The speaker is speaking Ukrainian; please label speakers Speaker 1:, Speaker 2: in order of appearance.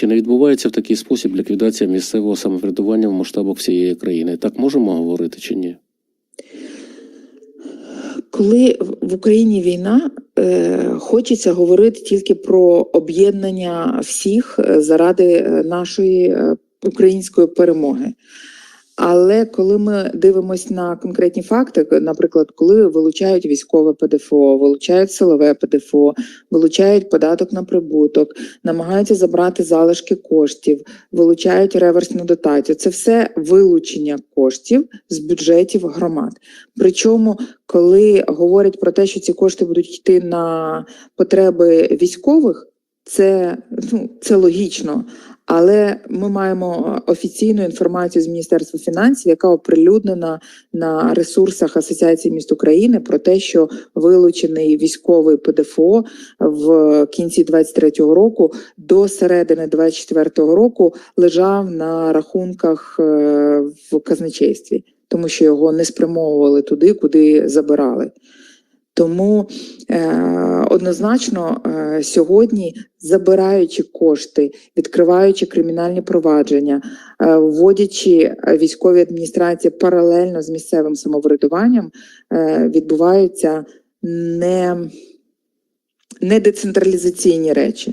Speaker 1: Чи не відбувається в такий спосіб ліквідація місцевого самоврядування в масштабах всієї країни? Так можемо говорити чи ні?
Speaker 2: Коли в Україні війна, е, хочеться говорити тільки про об'єднання всіх е, заради е, нашої української перемоги. Але коли ми дивимося на конкретні факти, наприклад, коли вилучають військове ПДФО, вилучають силове ПДФО, вилучають податок на прибуток, намагаються забрати залишки коштів, вилучають реверсну дотацію, це все вилучення коштів з бюджетів громад. Причому, коли говорять про те, що ці кошти будуть йти на потреби військових, це, ну, це логічно. Але ми маємо офіційну інформацію з Міністерства фінансів, яка оприлюднена на ресурсах Асоціації міст України про те, що вилучений військовий ПДФО в кінці 23-го року до середини 24-го року лежав на рахунках е, в казначействі, тому що його не спрямовували туди, куди забирали. Тому е, однозначно е, сьогодні, забираючи кошти, відкриваючи кримінальні провадження, е, вводячи військові адміністрації паралельно з місцевим самоврядуванням, відбуваються не, не децентралізаційні речі.